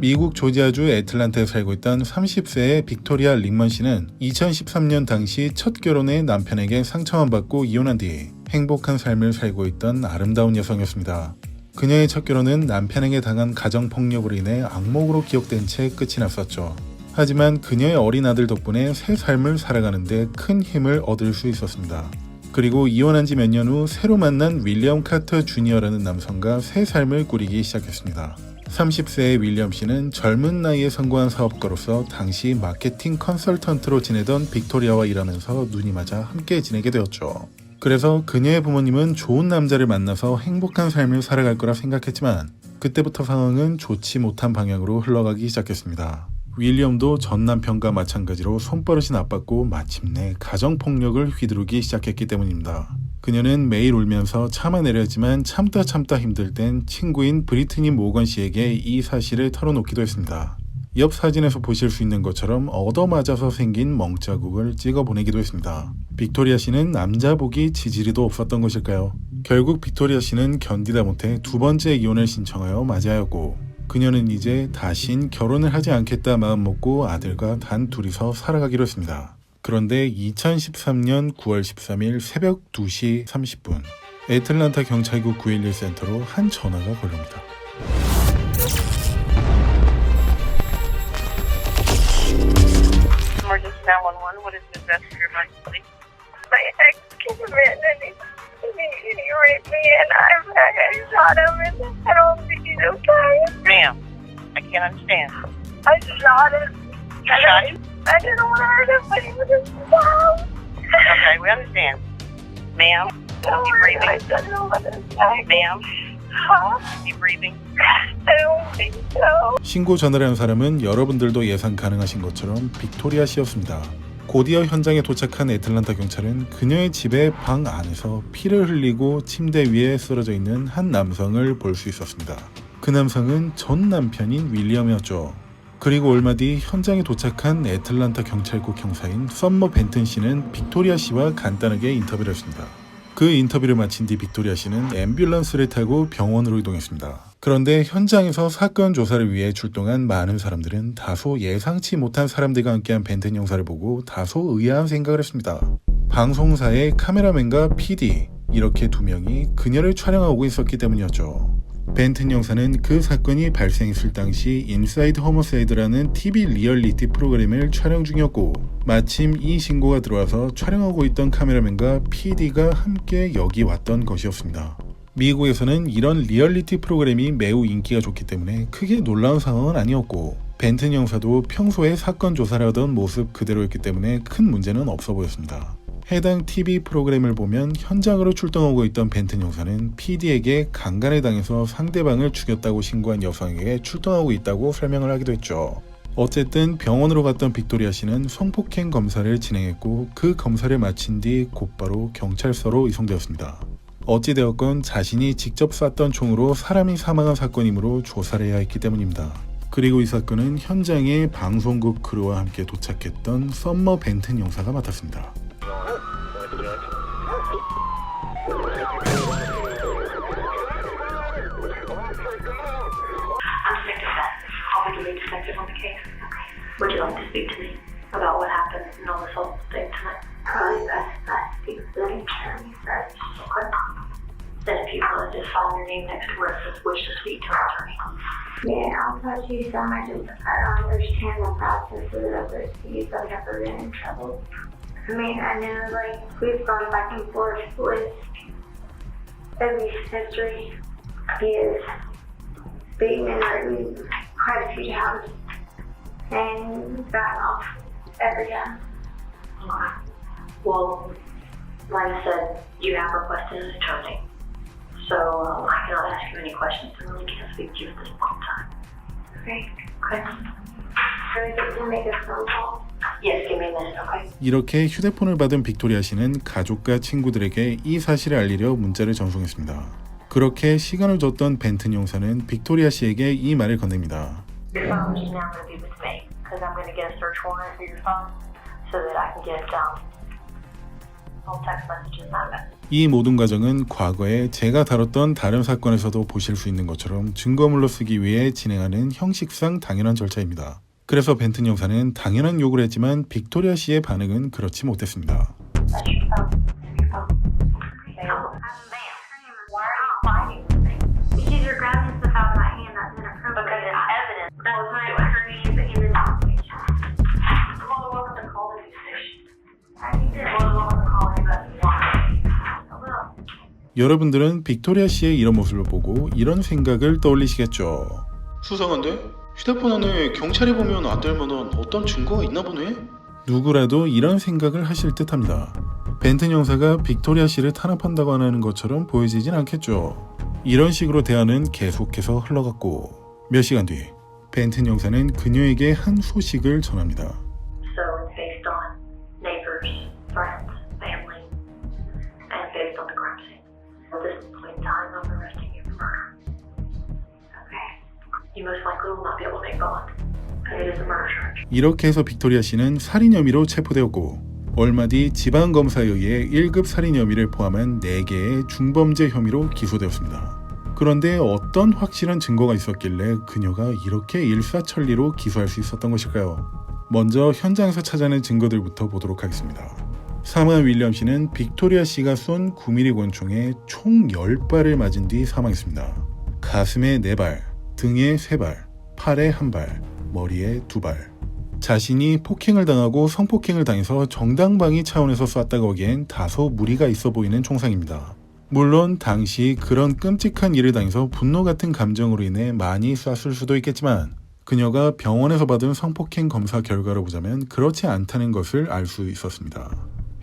미국 조지아주 애틀란타에 살고 있던 30세의 빅토리아 링먼 씨는 2013년 당시 첫 결혼에 남편에게 상처만 받고 이혼한 뒤 행복한 삶을 살고 있던 아름다운 여성이었습니다. 그녀의 첫 결혼은 남편에게 당한 가정폭력으로 인해 악몽으로 기억된 채 끝이 났었죠. 하지만 그녀의 어린 아들 덕분에 새 삶을 살아가는데 큰 힘을 얻을 수 있었습니다. 그리고 이혼한 지 몇 년 후 새로 만난 윌리엄 카터 주니어라는 남성과 새 삶을 꾸리기 시작했습니다. 30세의 윌리엄 씨는 젊은 나이에 성공한 사업가로서 당시 마케팅 컨설턴트로 지내던 빅토리아와 일하면서 눈이 맞아 함께 지내게 되었죠. 그래서 그녀의 부모님은 좋은 남자를 만나서 행복한 삶을 살아갈 거라 생각했지만 그때부터 상황은 좋지 못한 방향으로 흘러가기 시작했습니다. 윌리엄도 전 남편과 마찬가지로 손버릇이 나빴고 마침내 가정폭력을 휘두르기 시작했기 때문입니다. 그녀는 매일 울면서 참아내려 했지만 참다 참다 힘들 땐 친구인 브리트니 모건 씨에게 이 사실을 털어놓기도 했습니다. 옆 사진에서 보실 수 있는 것처럼 얻어맞아서 생긴 멍자국을 찍어 보내기도 했습니다. 빅토리아 씨는 남자 복이 지지리도 없었던 것일까요? 결국 빅토리아 씨는 견디다 못해 두 번째 이혼을 신청하여 맞이하였고 그녀는 이제 다신 결혼을 하지 않겠다 마음 먹고 아들과 단 둘이서 살아가기로 했습니다. 그런데 2013년 9월 13일 새벽 2시 30분 애틀란타 경찰국 911 센터로 한 전화가 걸립니다. Emergency 911, what is the best for your emergency? my ex came in and he, he, he raped me and I'm I shot him and I don't think he's okay. Ma'am, I can't understand. I shot him. You shot him? I didn't want to hurt him, but he was the house. Okay, we understand. Ma'am, Don't you worry, breathing? I don't know what it's like. Ma'am? I. 신고 전화를 한 사람은 여러분들도 예상 가능하신 것처럼 빅토리아 씨였습니다. 곧이어 현장에 도착한 애틀란타 경찰은 그녀의 집의 방 안에서 피를 흘리고 침대 위에 쓰러져 있는 한 남성을 볼 수 있었습니다. 그 남성은 전 남편인 윌리엄이었죠. 그리고 얼마 뒤 현장에 도착한 애틀란타 경찰국 형사인 썸머 벤튼 씨는 빅토리아 씨와 간단하게 인터뷰를 했습니다. 그 인터뷰를 마친 뒤 빅토리아 씨는 앰뷸런스를 타고 병원으로 이동했습니다. 그런데 현장에서 사건 조사를 위해 출동한 많은 사람들은 다소 예상치 못한 사람들과 함께한 벤튼 형사를 보고 다소 의아한 생각을 했습니다. 방송사의 카메라맨과 PD 이렇게 두 명이 그녀를 촬영하고 있었기 때문이었죠. 벤튼 형사는 그 사건이 발생했을 당시 인사이드 호머사이드라는 TV 리얼리티 프로그램을 촬영 중이었고 마침 이 신고가 들어와서 촬영하고 있던 카메라맨과 PD가 함께 여기 왔던 것이었습니다. 미국에서는 이런 리얼리티 프로그램이 매우 인기가 좋기 때문에 크게 놀라운 상황은 아니었고 벤튼 형사도 평소에 사건 조사를 하던 모습 그대로였기 때문에 큰 문제는 없어 보였습니다. 해당 TV 프로그램을 보면 현장으로 출동하고 있던 벤튼 형사는 PD에게 강간을 당해서 상대방을 죽였다고 신고한 여성에게 출동하고 있다고 설명을 하기도 했죠. 어쨌든 병원으로 갔던 빅토리아 씨는 성폭행 검사를 진행했고 그 검사를 마친 뒤 곧바로 경찰서로 이송되었습니다. 어찌되었건 자신이 직접 쐈던 총으로 사람이 사망한 사건이므로 조사를 해야 했기 때문입니다. 그리고 이 사건은 현장에 방송국 크루와 함께 도착했던 썸머 벤튼 형사가 맡았습니다. I'm detective Beth. I'll be the detective on the case. Would you like to speak to me about what happened in all this whole thing tonight? Probably best if I speak to the attorney first. Okay. Then if you want to just your name next to where it says wish to speak to an attorney. Yeah, I'll touch you so much as I don't understand the process of it. I've never been in trouble. I mean, I know, like, we've gone back and forth with Eddie's history. He has beaten and hurt me quite a few times. And gotten off every time. Okay. Well, like I said, you have requested an attorney. So um, I cannot ask you any questions I really can't speak to you at this point in time. Okay. Okay? So I get to make a phone call. 이렇게 휴대폰을 받은 빅토리아 씨는 가족과 친구들에게 이 사실을 알리려 문자를 전송했습니다. 그렇게 시간을 줬던 벤튼 형사는 빅토리아 씨에게 이 말을 건넵니다. Um. 이 모든 과정은 과거에 제가 다뤘던 다른 사건에서도 보실 수 있는 것처럼 증거물로 쓰기 위해 진행하는 형식상 당연한 절차입니다. 그래서 벤튼 형사는 당연한 요구를 했지만 빅토리아 씨의 반응은 그렇지 못했습니다. 여러분들은 빅토리아 씨의 이런 모습을 보고 이런 생각을 떠올리시겠죠. 수상한데? 휴대폰 안에 경찰이 보면 안 될 만한 어떤 증거가 있나 보네? 누구라도 이런 생각을 하실 듯 합니다. 벤튼 형사가 빅토리아 씨를 탄압한다고 하는 것처럼 보여지진 않겠죠. 이런 식으로 대화는 계속해서 흘러갔고 몇 시간 뒤 벤튼 형사는 그녀에게 한 소식을 전합니다. So it's based on neighbors, friends, family, and based on the crime scene. At this point in time, I'm 이렇게 해서 빅토리아 씨는 살인 혐의로 체포되었고 얼마 뒤 지방 검사에 의해 1급 살인 혐의를 포함한 4개의 중범죄 혐의로 기소되었습니다. 그런데 어떤 확실한 증거가 있었길래 그녀가 이렇게 일사천리로 기소할 수 있었던 것일까요? 먼저 현장에서 찾아낸 증거들부터 보도록 하겠습니다. 사망한 윌리엄 씨는 빅토리아 씨가 쏜 9mm 권총에 총 10발을 맞은 뒤 사망했습니다. 가슴에 4발, 등에 3발, 팔에 1발, 머리에 2발. 자신이 폭행을 당하고 성폭행을 당해서 정당방위 차원에서 쐈다고 하기엔 다소 무리가 있어 보이는 총상입니다. 물론 당시 그런 끔찍한 일을 당해서 분노 같은 감정으로 인해 많이 쐈을 수도 있겠지만 그녀가 병원에서 받은 성폭행 검사 결과를 보자면 그렇지 않다는 것을 알 수 있었습니다.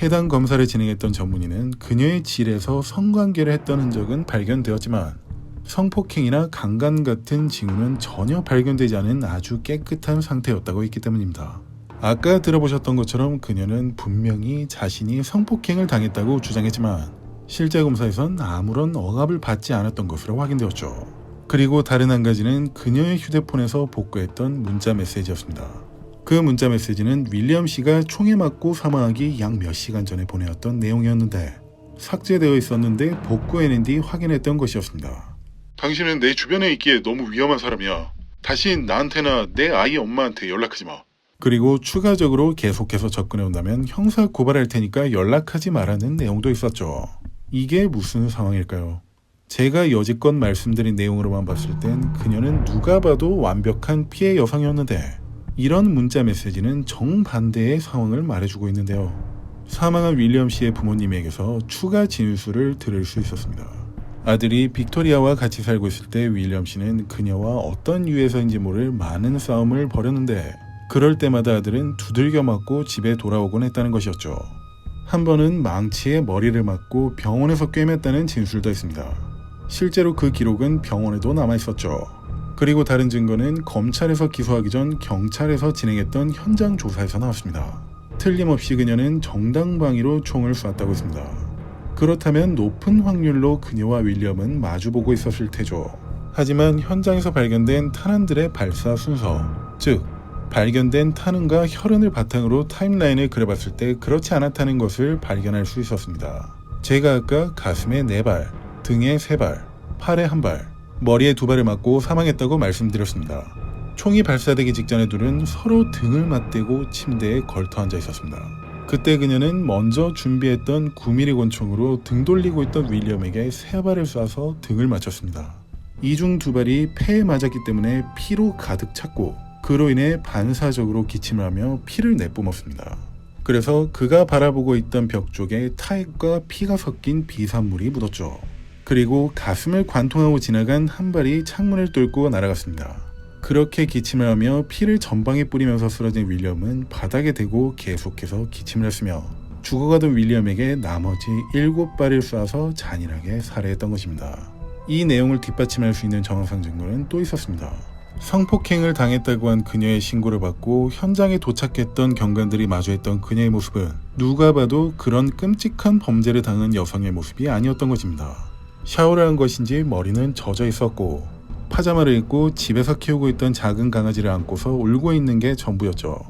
해당 검사를 진행했던 전문의는 그녀의 질에서 성관계를 했던 흔적은 발견되었지만 성폭행이나 강간 같은 징후는 전혀 발견되지 않은 아주 깨끗한 상태였다고 했기 때문입니다. 아까 들어보셨던 것처럼 그녀는 분명히 자신이 성폭행을 당했다고 주장했지만 실제 검사에선 아무런 억압을 받지 않았던 것으로 확인되었죠. 그리고 다른 한 가지는 그녀의 휴대폰에서 복구했던 문자 메시지였습니다. 그 문자 메시지는 윌리엄 씨가 총에 맞고 사망하기 약 몇 시간 전에 보내었던 내용이었는데 삭제되어 있었는데 복구해낸 뒤 확인했던 것이었습니다. 당신은 내 주변에 있기에 너무 위험한 사람이야. 다시 나한테나 내 아이 엄마한테 연락하지 마. 그리고 추가적으로 계속해서 접근해 온다면 형사 고발할 테니까 연락하지 말라는 내용도 있었죠. 이게 무슨 상황일까요? 제가 여지껏 말씀드린 내용으로만 봤을 땐 그녀는 누가 봐도 완벽한 피해 여성이었는데 이런 문자 메시지는 정반대의 상황을 말해주고 있는데요. 사망한 윌리엄 씨의 부모님에게서 추가 진술을 들을 수 있었습니다. 아들이 빅토리아와 같이 살고 있을 때 윌리엄 씨는 그녀와 어떤 이유에서인지 모를 많은 싸움을 벌였는데 그럴 때마다 아들은 두들겨 맞고 집에 돌아오곤 했다는 것이었죠. 한 번은 망치에 머리를 맞고 병원에서 꿰맸다는 진술도 있습니다. 실제로 그 기록은 병원에도 남아 있었죠. 그리고 다른 증거는 검찰에서 기소하기 전 경찰에서 진행했던 현장 조사에서 나왔습니다. 틀림없이 그녀는 정당방위로 총을 쐈다고 했습니다. 그렇다면 높은 확률로 그녀와 윌리엄은 마주보고 있었을 테죠. 하지만 현장에서 발견된 탄환들의 발사 순서, 즉 발견된 탄흔과 혈흔을 바탕으로 타임라인을 그려봤을 때 그렇지 않았다는 것을 발견할 수 있었습니다. 제가 아까 가슴에 4발, 등에 3발, 팔에 1발, 머리에 2발을 맞고 사망했다고 말씀드렸습니다. 총이 발사되기 직전에 둘은 서로 등을 맞대고 침대에 걸터 앉아 있었습니다. 그때 그녀는 먼저 준비했던 9mm 권총으로 등 돌리고 있던 윌리엄에게 세 발을 쏴서 등을 맞췄습니다. 이중 두 발이 폐에 맞았기 때문에 피로 가득 찼고 그로 인해 반사적으로 기침을 하며 피를 내뿜었습니다. 그래서 그가 바라보고 있던 벽 쪽에 타액과 피가 섞인 비산물이 묻었죠. 그리고 가슴을 관통하고 지나간 한 발이 창문을 뚫고 날아갔습니다. 그렇게 기침을 하며 피를 전방에 뿌리면서 쓰러진 윌리엄은 바닥에 대고 계속해서 기침을 했으며 죽어가던 윌리엄에게 나머지 7발을 쏴서 잔인하게 살해했던 것입니다. 이 내용을 뒷받침할 수 있는 정황상 증거는 또 있었습니다. 성폭행을 당했다고 한 그녀의 신고를 받고 현장에 도착했던 경관들이 마주했던 그녀의 모습은 누가 봐도 그런 끔찍한 범죄를 당한 여성의 모습이 아니었던 것입니다. 샤워를 한 것인지 머리는 젖어 있었고 파자마를 입고 집에서 키우고 있던 작은 강아지를 안고서 울고 있는 게 전부였죠.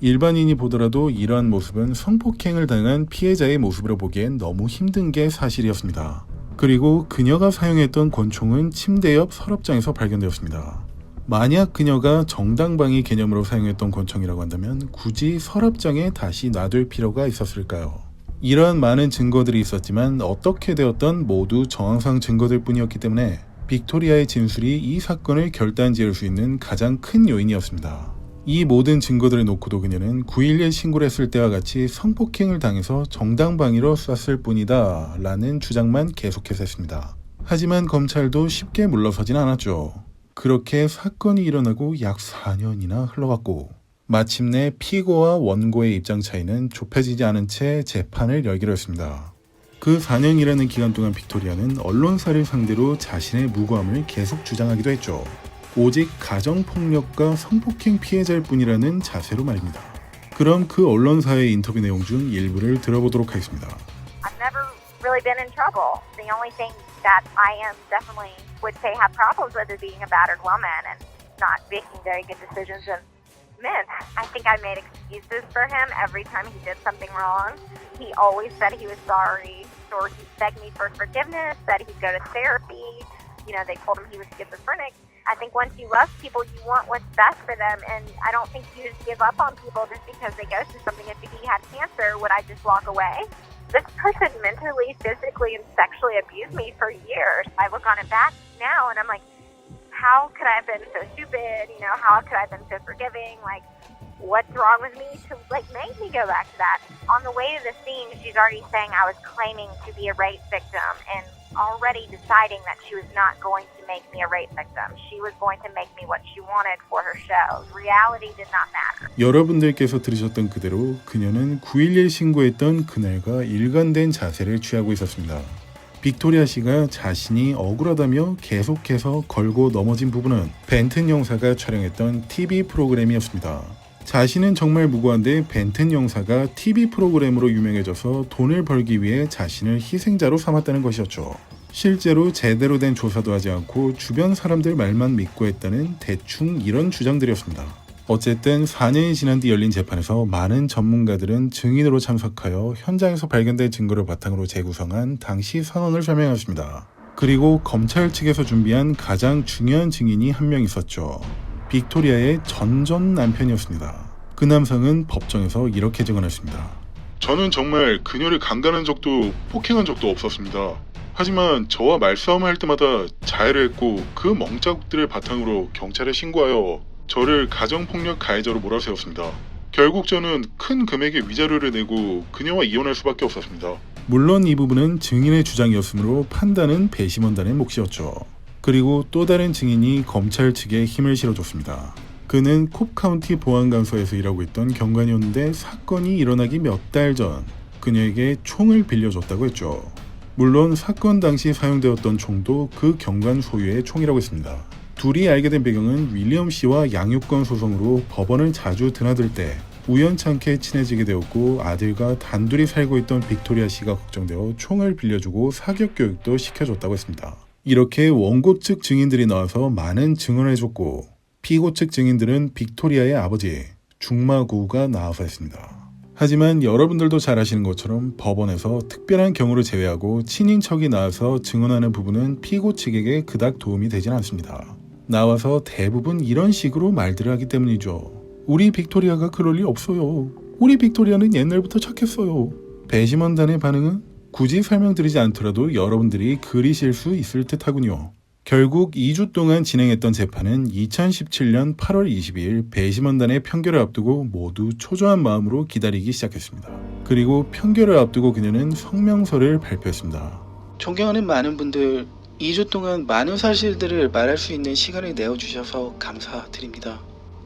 일반인이 보더라도 이러한 모습은 성폭행을 당한 피해자의 모습으로 보기엔 너무 힘든 게 사실이었습니다. 그리고 그녀가 사용했던 권총은 침대 옆 서랍장에서 발견되었습니다. 만약 그녀가 정당방위 개념으로 사용했던 권총이라고 한다면 굳이 서랍장에 다시 놔둘 필요가 있었을까요? 이러한 많은 증거들이 있었지만 어떻게 되었던 모두 정황상 증거들 뿐이었기 때문에 빅토리아의 진술이 이 사건을 결단지을 수 있는 가장 큰 요인이었습니다. 이 모든 증거들을 놓고도 그녀는 9.11 신고를 했을 때와 같이 성폭행을 당해서 정당방위로 쐈을 뿐이다 라는 주장만 계속해서 했습니다. 하지만 검찰도 쉽게 물러서진 않았죠. 그렇게 사건이 일어나고 약 4년이나 흘러갔고 마침내 피고와 원고의 입장 차이는 좁혀지지 않은 채 재판을 열기로 했습니다. 그 4년이라는 기간 동안 빅토리아는 언론사를 상대로 자신의 무고함을 계속 주장하기도 했죠. 오직 가정폭력과 성폭행 피해자일 뿐이라는 자세로 말입니다. 그럼 그 언론사의 인터뷰 내용 중 일부를 들어보도록 하겠습니다. I've never really been in trouble. The only thing that I am definitely would say have problems with is being a battered woman and not making very good decisions and men. I think I made excuses for him every time he did something wrong. He always said he was sorry, or he begged me for forgiveness, said he'd go to therapy. You know, they told him he was schizophrenic. I think once you love people, you want what's best for them, and I don't think you just give up on people just because they go through something. If he had cancer, would I just walk away? This person mentally, physically, and sexually abused me for years. I look on it back now, and I'm like, how could I have been so stupid? You know, how could I have been so forgiving? Like, what's wrong with me to like make me go back to that? On the way to the scene, she's already saying I was claiming to be a rape victim and already deciding that she was not going to make me a rape victim. She was going to make me what she wanted for her show. Reality did not matter. 여러분들께서 들으셨던 그대로 그녀는 9.11 신고했던 그날과 일관된 자세를 취하고 있었습니다. 빅토리아 씨가 자신이 억울하다며 계속해서 걸고 넘어진 부분은 벤튼 형사가 촬영했던 TV 프로그램이었습니다. 자신은 정말 무고한데 벤튼 형사가 TV 프로그램으로 유명해져서 돈을 벌기 위해 자신을 희생자로 삼았다는 것이었죠. 실제로 제대로 된 조사도 하지 않고 주변 사람들 말만 믿고 했다는 대충 이런 주장들이었습니다. 어쨌든 4년이 지난 뒤 열린 재판에서 많은 전문가들은 증인으로 참석하여 현장에서 발견된 증거를 바탕으로 재구성한 당시 상황을 설명했습니다. 그리고 검찰 측에서 준비한 가장 중요한 증인이 한 명 있었죠. 빅토리아의 전전 남편이었습니다. 그 남성은 법정에서 이렇게 증언했습니다. 저는 정말 그녀를 강간한 적도 폭행한 적도 없었습니다. 하지만 저와 말싸움을 할 때마다 자해를 했고 그 멍자국들을 바탕으로 경찰에 신고하여 저를 가정폭력 가해자로 몰아세웠습니다. 결국 저는 큰 금액의 위자료를 내고 그녀와 이혼할 수밖에 없었습니다. 물론 이 부분은 증인의 주장이었으므로 판단은 배심원단의 몫이었죠. 그리고 또 다른 증인이 검찰 측에 힘을 실어줬습니다. 그는 콥카운티 보안관서에서 일하고 있던 경관이었는데 사건이 일어나기 몇 달 전 그녀에게 총을 빌려줬다고 했죠. 물론 사건 당시 사용되었던 총도 그 경관 소유의 총이라고 했습니다. 둘이 알게 된 배경은 윌리엄 씨와 양육권 소송으로 법원을 자주 드나들 때 우연찮게 친해지게 되었고 아들과 단둘이 살고 있던 빅토리아 씨가 걱정되어 총을 빌려주고 사격 교육도 시켜줬다고 했습니다. 이렇게 원고 측 증인들이 나와서 많은 증언을 해줬고 피고 측 증인들은 빅토리아의 아버지 중마구가 나와서 했습니다. 하지만 여러분들도 잘 아시는 것처럼 법원에서 특별한 경우를 제외하고 친인척이 나와서 증언하는 부분은 피고 측에게 그닥 도움이 되진 않습니다. 나와서 대부분 이런 식으로 말들을 하기 때문이죠. 우리 빅토리아가 그럴 리 없어요. 우리 빅토리아는 옛날부터 착했어요. 배심원단의 반응은 굳이 설명드리지 않더라도 여러분들이 그리실 수 있을 듯 하군요. 결국 2주 동안 진행했던 재판은 2017년 8월 22일 배심원단의 편결을 앞두고 모두 초조한 마음으로 기다리기 시작했습니다. 그리고 편결을 앞두고 그녀는 성명서를 발표했습니다. 존경하는 많은 분들, 2주 동안 많은 사실들을 말할 수 있는 시간을 내어주셔서 감사드립니다.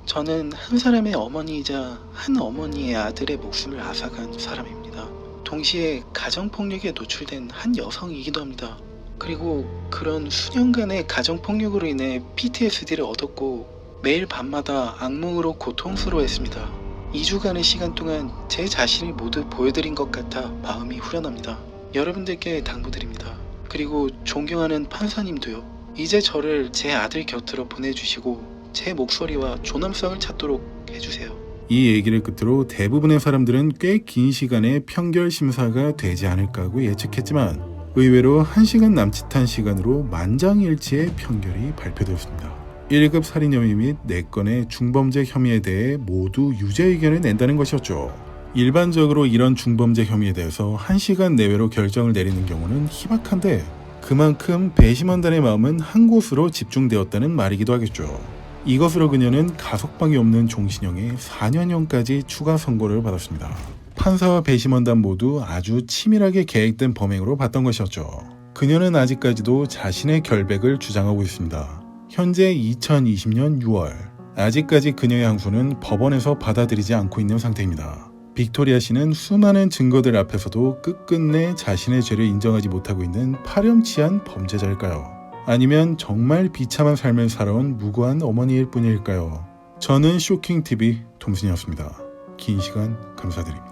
저는 한 사람의 어머니이자 한 어머니의 아들의 목숨을 앗아간 사람입니다. 동시에 가정폭력에 노출된 한 여성이기도 합니다. 그리고 그런 수년간의 가정폭력으로 인해 PTSD를 얻었고 매일 밤마다 악몽으로 고통스러워했습니다. 2주간의 시간 동안 제 자신을 모두 보여드린 것 같아 마음이 후련합니다. 여러분들께 당부드립니다. 그리고 존경하는 판사님도요. 이제 저를 제 아들 곁으로 보내주시고 제 목소리와 조남성을 찾도록 해주세요. 이 얘기를 끝으로 대부분의 사람들은 꽤 긴 시간의 평결 심사가 되지 않을까 하고 예측했지만 의외로 1시간 남짓한 시간으로 만장일치의 판결이 발표되었습니다. 1급 살인 혐의 및 4건의 중범죄 혐의에 대해 모두 유죄 의견을 낸다는 것이었죠. 일반적으로 이런 중범죄 혐의에 대해서 1시간 내외로 결정을 내리는 경우는 희박한데 그만큼 배심원단의 마음은 한 곳으로 집중되었다는 말이기도 하겠죠. 이것으로 그녀는 가석방이 없는 종신형에 4년형까지 추가 선고를 받았습니다. 판사와 배심원단 모두 아주 치밀하게 계획된 범행으로 봤던 것이었죠. 그녀는 아직까지도 자신의 결백을 주장하고 있습니다. 현재 2020년 6월, 아직까지 그녀의 항소는 법원에서 받아들이지 않고 있는 상태입니다. 빅토리아 씨는 수많은 증거들 앞에서도 끝끝내 자신의 죄를 인정하지 못하고 있는 파렴치한 범죄자일까요? 아니면 정말 비참한 삶을 살아온 무고한 어머니일 뿐일까요? 저는 쇼킹TV 톰슨이었습니다. 긴 시간 감사드립니다.